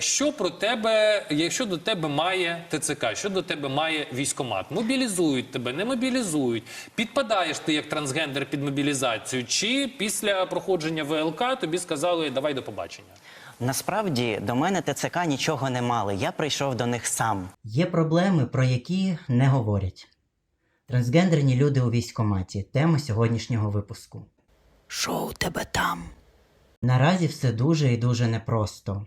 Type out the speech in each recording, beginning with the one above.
Що про тебе, якщо до тебе має ТЦК, що до тебе має військомат? Мобілізують тебе, не мобілізують. Підпадаєш ти як трансгендер під мобілізацію, чи після проходження ВЛК тобі сказали давай до побачення? Насправді до мене ТЦК нічого не мали. Я прийшов до них сам. Є проблеми, про які не говорять. Трансгендерні люди у військкоматі тема сьогоднішнього випуску. Що у тебе там? Наразі все дуже і дуже непросто.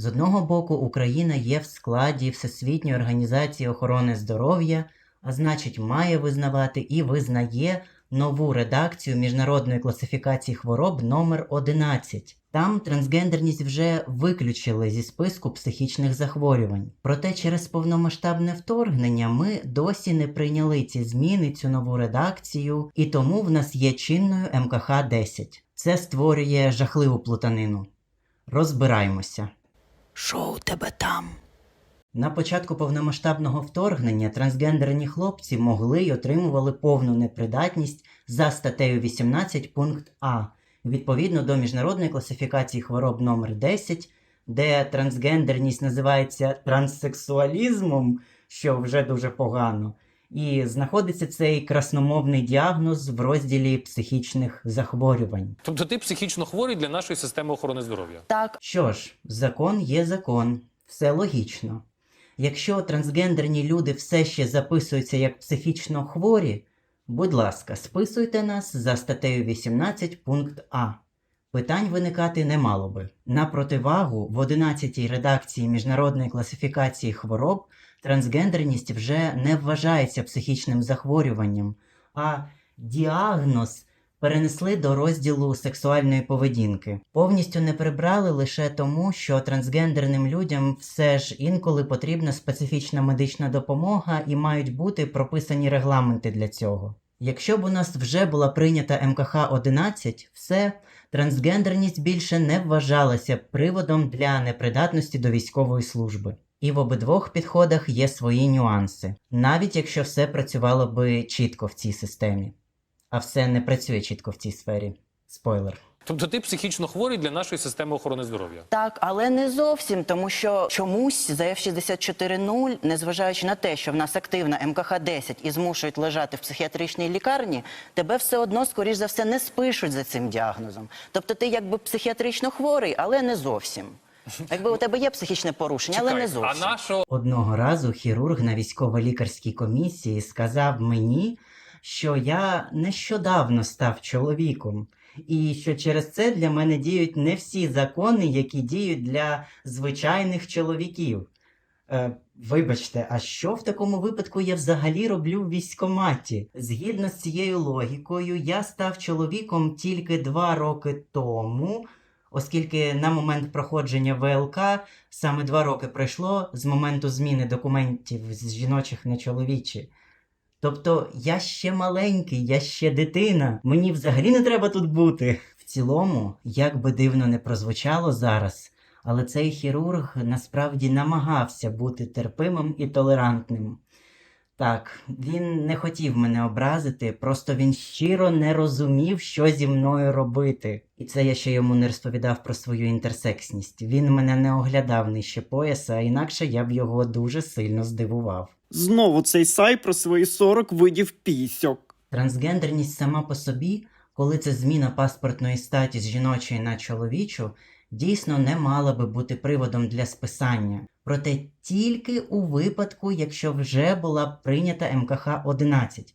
З одного боку, Україна є в складі Всесвітньої організації охорони здоров'я, а значить, має визнавати і визнає нову редакцію міжнародної класифікації хвороб номер 11. Там трансгендерність вже виключили зі списку психічних захворювань. Проте через повномасштабне вторгнення ми досі не прийняли ці зміни, цю нову редакцію, і тому в нас є чинною МКХ 10. Це створює жахливу плутанину. Розбираємося. Що у тебе там? На початку повномасштабного вторгнення трансгендерні хлопці могли й отримували повну непридатність за статтею 18 пункт А відповідно до міжнародної класифікації хвороб номер 10, де трансгендерність називається транссексуалізмом, що вже дуже погано. І знаходиться цей красномовний діагноз в розділі психічних захворювань. Тобто ти психічно хворий для нашої системи охорони здоров'я. Так, Що ж, закон є закон, все логічно. Якщо трансгендерні люди все ще записуються як психічно хворі, будь ласка, списуйте нас за статтею 18 пункт А. Питань виникати не мало би. На противагу в 11-й редакції міжнародної класифікації хвороб трансгендерність вже не вважається психічним захворюванням, а діагноз перенесли до розділу сексуальної поведінки. Повністю не прибрали лише тому, що трансгендерним людям все ж інколи потрібна специфічна медична допомога і мають бути прописані регламенти для цього. Якщо б у нас вже була прийнята МКХ 11, все, трансгендерність більше не вважалася приводом для непридатності до військової служби. І в обидвох підходах є свої нюанси, навіть якщо все працювало би чітко в цій системі. А все не працює чітко в цій сфері. Спойлер. Тобто ти психічно хворий для нашої системи охорони здоров'я. так, але не зовсім, тому що чомусь за F64.0, незважаючи на те, що в нас активна МКХ 10 і змушують лежати в психіатричній лікарні, тебе все одно, скоріш за все, не спишуть за цим діагнозом. Тобто ти якби психіатрично хворий, але не зовсім. Якби у тебе є психічне порушення, але не зовсім. а нашого Одного разу хірург на військово-лікарській комісії сказав мені, що я нещодавно став чоловіком, і що через це для мене діють не всі закони, які діють для звичайних чоловіків. Е, вибачте, а що в такому випадку я взагалі роблю в військкоматі? Згідно з цією логікою, я став чоловіком тільки два роки тому, оскільки на момент проходження ВЛК саме два роки пройшло з моменту зміни документів з жіночих на чоловічі. Тобто я ще маленький, я ще дитина, мені взагалі не треба тут бути. В цілому, як би дивно не прозвучало зараз, але цей хірург насправді намагався бути терпимим і толерантним. Так, він не хотів мене образити, просто він щиро не розумів, що зі мною робити. І це я ще йому не розповідав про свою інтерсексність. Він мене не оглядав нижче пояса, а інакше я б його дуже сильно здивував. Знову цей сай про свої 40 видів пісьок. Трансгендерність сама по собі, коли це зміна паспортної статі з жіночої на чоловічу, дійсно не мала би бути приводом для списання. Проте тільки у випадку, якщо вже була прийнята МКХ 11.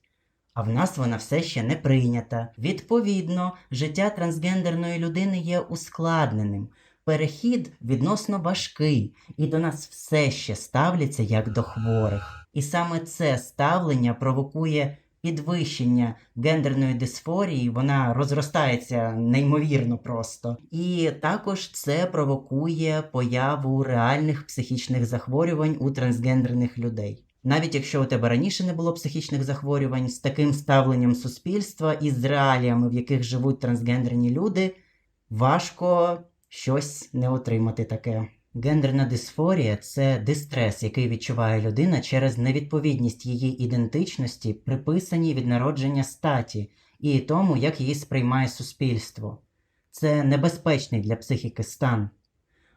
А в нас вона все ще не прийнята. Відповідно, життя трансгендерної людини є ускладненим. Перехід відносно важкий, і до нас все ще ставляться як до хворих. І саме це ставлення провокує підвищення гендерної дисфорії, вона розростається неймовірно просто. І також це провокує появу реальних психічних захворювань у трансгендерних людей. Навіть якщо у тебе раніше не було психічних захворювань, з таким ставленням суспільства і з реаліями, в яких живуть трансгендерні люди, важко щось не отримати таке. Гендерна дисфорія це дистрес, який відчуває людина через невідповідність її ідентичності, приписаній від народження статі, і тому, як її сприймає суспільство. Це небезпечний для психіки стан.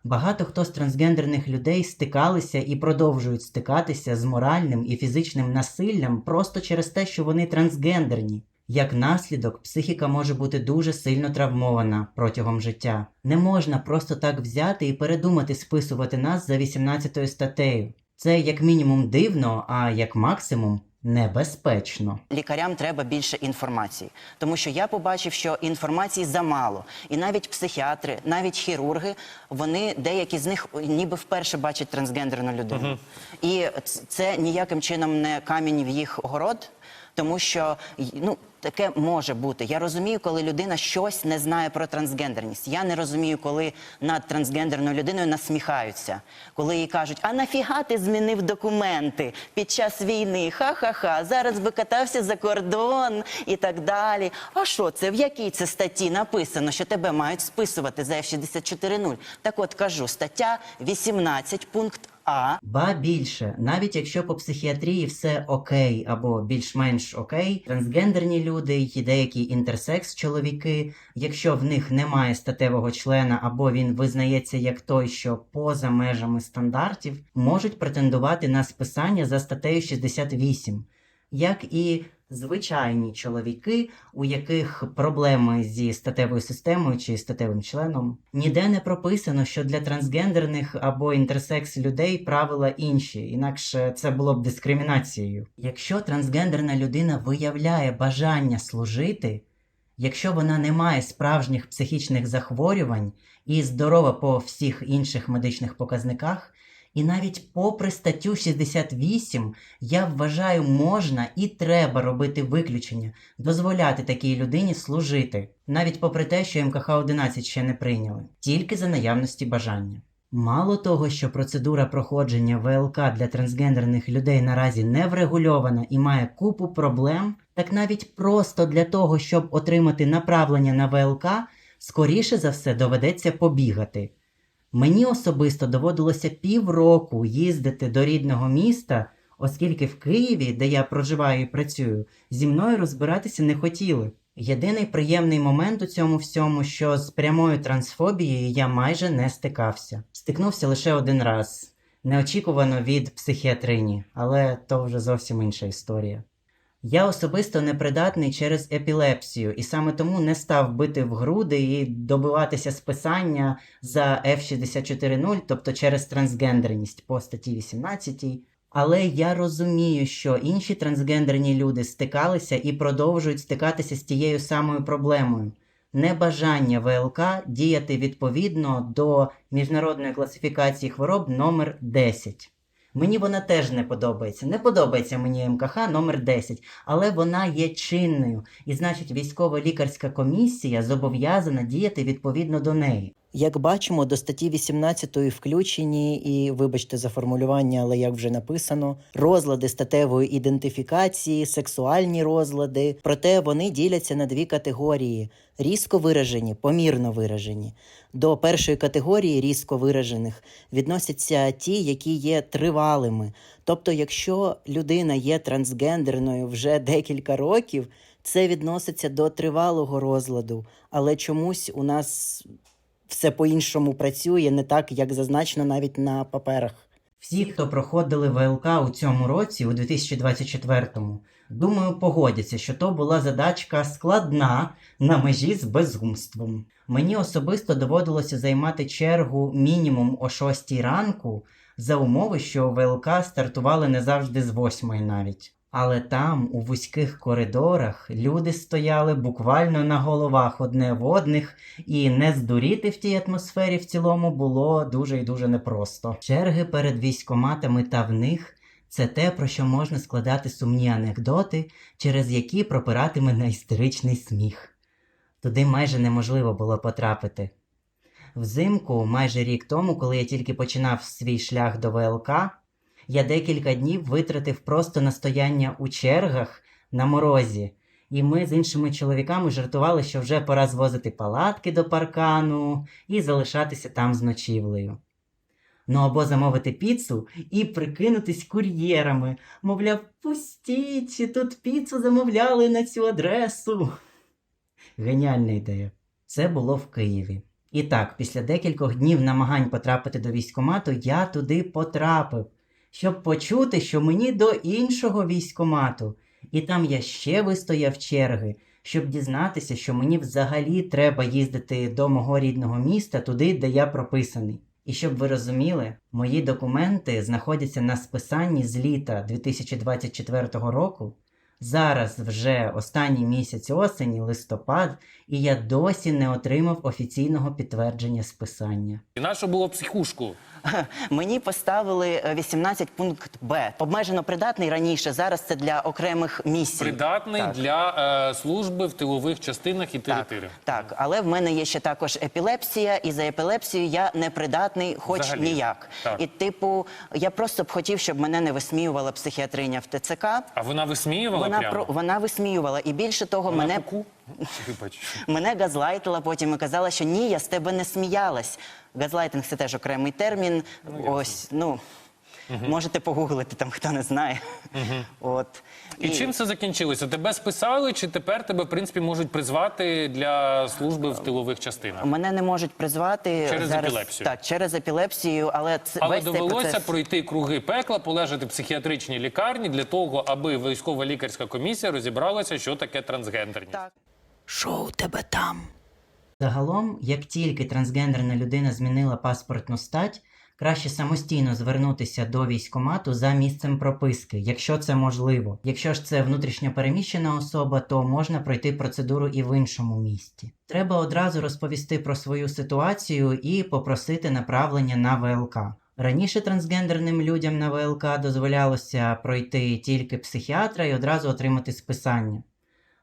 Багато хто з трансгендерних людей стикалися і продовжують стикатися з моральним і фізичним насиллям просто через те, що вони трансгендерні. Як наслідок, психіка може бути дуже сильно травмована протягом життя. Не можна просто так взяти і передумати списувати нас за 18 статтею. Це як мінімум дивно, а як максимум небезпечно. Лікарям треба більше інформації, тому що я побачив, що інформації замало, і навіть психіатри, навіть хірурги, вони деякі з них ніби вперше бачать трансгендерну людину. І це ніяким чином не камінь в їх огород. Тому що ну таке може бути. Я розумію, коли людина щось не знає про трансгендерність. Я не розумію, коли над трансгендерною людиною насміхаються, коли їй кажуть, а нафіга ти змінив документи під час війни? Ха-ха-ха, зараз би катався за кордон і так далі. А що це? В якій це статті написано, що тебе мають списувати за F64.0? Так от кажу, стаття 18, пункт А. Ба більше, навіть якщо по психіатрії все окей або більш-менш окей, трансгендерні люди і деякі інтерсекс чоловіки, якщо в них немає статевого члена або він визнається як той, що поза межами стандартів, можуть претендувати на списання за статтею 68, як і звичайні чоловіки, у яких проблеми зі статевою системою чи статевим членом. Ніде не прописано, що для трансгендерних або інтерсекс людей правила інші, інакше це було б дискримінацією. Якщо трансгендерна людина виявляє бажання служити, якщо вона не має справжніх психічних захворювань і здорова по всіх інших медичних показниках. І навіть попри статтю 68, я вважаю, можна і треба робити виключення, дозволяти такій людині служити, навіть попри те, що МКХ 11 ще не прийняли, тільки за наявності бажання. Мало того, що процедура проходження ВЛК для трансгендерних людей наразі не врегульована і має купу проблем, так навіть просто для того, щоб отримати направлення на ВЛК, скоріше за все доведеться побігати. Мені особисто доводилося півроку їздити до рідного міста, оскільки в Києві, де я проживаю і працюю, зі мною розбиратися не хотіли. Єдиний приємний момент у цьому всьому, що з прямою трансфобією я майже не стикався. Стикнувся лише один раз, неочікувано від психіатрині, але то вже зовсім інша історія. Я особисто непридатний через епілепсію, і саме тому не став бити в груди і добиватися списання за F64.0, тобто через трансгендерність по статті 18. Але я розумію, що інші трансгендерні люди стикалися і продовжують стикатися з тією самою проблемою. Небажання ВЛК діяти відповідно до міжнародної класифікації хвороб номер 10. Мені вона теж не подобається. Не подобається мені МКХ номер 10, але вона є чинною, і значить військово-лікарська комісія зобов'язана діяти відповідно до неї. Як бачимо, до статті 18 включені і, вибачте за формулювання, але як вже написано, розлади статевої ідентифікації, сексуальні розлади. Проте вони діляться на дві категорії: різко виражені, помірно виражені. До першої категорії різко виражених відносяться ті, які є тривалими. Тобто, якщо людина є трансгендерною вже декілька років, це відноситься до тривалого розладу, але чомусь у нас все по-іншому працює, не так, як зазначено навіть на паперах. Всі, хто проходили ВЛК у цьому році, у 2024-му, думаю, погодяться, що то була задачка складна на межі з безумством. Мені особисто доводилося займати чергу мінімум о 6 ранку за умови, що ВЛК стартували не завжди з 8 навіть. Але там, у вузьких коридорах, люди стояли буквально на головах одне в одних, і не здуріти в тій атмосфері в цілому було дуже і дуже непросто. Черги перед військоматами та в них це те, про що можна складати сумні анекдоти, через які пропиратиме на істеричний сміх. Туди майже неможливо було потрапити. Взимку, майже рік тому, коли я тільки починав свій шлях до ВЛК, я декілька днів витратив просто на стояння у чергах на морозі. І ми з іншими чоловіками жартували, що вже пора звозити палатки до паркану і залишатися там з ночівлею. Ну або замовити піцу і прикинутись кур'єрами. Мовляв, пустіть, тут піцу замовляли на цю адресу. Геніальна ідея. Це було в Києві. І так, після декількох днів намагань потрапити до військкомату, я туди потрапив, щоб почути, що мені до іншого військомату, І там я ще вистояв черги, щоб дізнатися, що мені взагалі треба їздити до мого рідного міста, туди, де я прописаний. І щоб ви розуміли, мої документи знаходяться на списанні з літа 2024 року. Зараз вже останній місяць осені, листопад, і я досі не отримав офіційного підтвердження списання. І нащо було психушку? Мені поставили е, 18 пункт Б. Обмежено придатний раніше. Зараз це для окремих місій. Придатний Так. для е, служби в тилових частинах і Так, так, але в мене є ще також епілепсія, і за епілепсією я непридатний, хоч Взагалі. ніяк. Так. І, типу, я просто б хотів, щоб мене не висміювала психіатриня в ТЦК. А вона висміювала Вона прямо? про вона висміювала, і більше того, Вона мене куку? Вибач. Мене газлайтила потім і казала, що ні, я з тебе не сміялась. Газлайтинг це теж окремий термін. Ось, ну. Можете погуглити там, хто не знає. От. І чим це закінчилося? Тебе списали, чи тепер тебе, в принципі, можуть призвати для служби в тилових частинах? Мене не можуть призвати Через зараз, епілепсію. Так, через епілепсію, але це Але весь цей довелося процес... пройти круги пекла, полежати в психіатричній лікарні для того, аби військова лікарська комісія розібралася, що таке трансгендерність. Так. Що у тебе там? Загалом, як тільки трансгендерна людина змінила паспортну стать, краще самостійно звернутися до військкомату за місцем прописки, якщо це можливо. Якщо ж це внутрішньо переміщена особа, то можна пройти процедуру і в іншому місті. Треба одразу розповісти про свою ситуацію і попросити направлення на ВЛК. Раніше трансгендерним людям на ВЛК дозволялося пройти тільки психіатра і одразу отримати списання.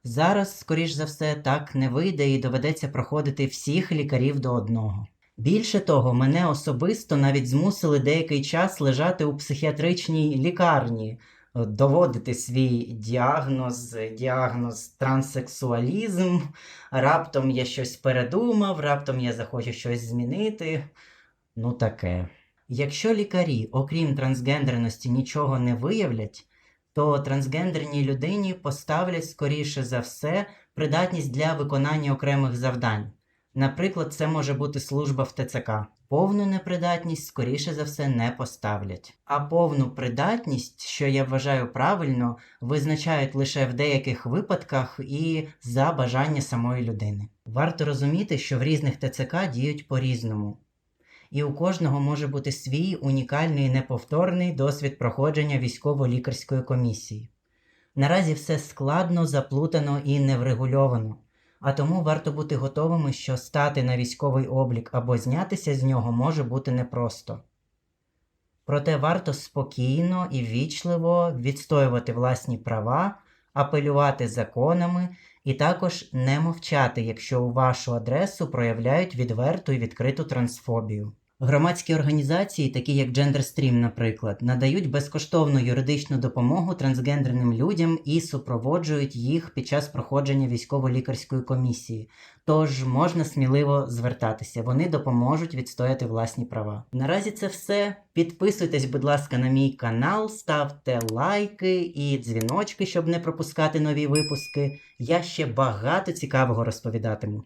Зараз, скоріш за все, так не вийде і доведеться проходити всіх лікарів до одного. Більше того, мене особисто навіть змусили деякий час лежати у психіатричній лікарні, е, доводити свій діагноз, діагноз транссексуалізм. Раптом я щось передумав, раптом я захочу щось змінити. Ну таке. Якщо лікарі, окрім трансгендерності, нічого не виявлять, то трансгендерній людині поставлять скоріше за все придатність для виконання окремих завдань. Наприклад, це може бути служба в ТЦК. Повну непридатність, скоріше за все, не поставлять. А повну придатність, що я вважаю правильно, визначають лише в деяких випадках і за бажання самої людини. Варто розуміти, що в різних ТЦК діють по-різному. І у кожного може бути свій унікальний неповторний досвід проходження військово-лікарської комісії. Наразі все складно, заплутано і неврегульовано, а тому варто бути готовими, що стати на військовий облік або знятися з нього може бути непросто. Проте варто спокійно і ввічливо відстоювати власні права, апелювати законами і також не мовчати, якщо у вашу адресу проявляють відверту і відкриту трансфобію. Громадські організації, такі як GenderStream, наприклад, надають безкоштовну юридичну допомогу трансгендерним людям і супроводжують їх під час проходження військово-лікарської комісії. Тож можна сміливо звертатися, вони допоможуть відстояти власні права. Наразі це все. Підписуйтесь, будь ласка, на мій канал, ставте лайки і дзвіночки, щоб не пропускати нові випуски. Я ще багато цікавого розповідатиму.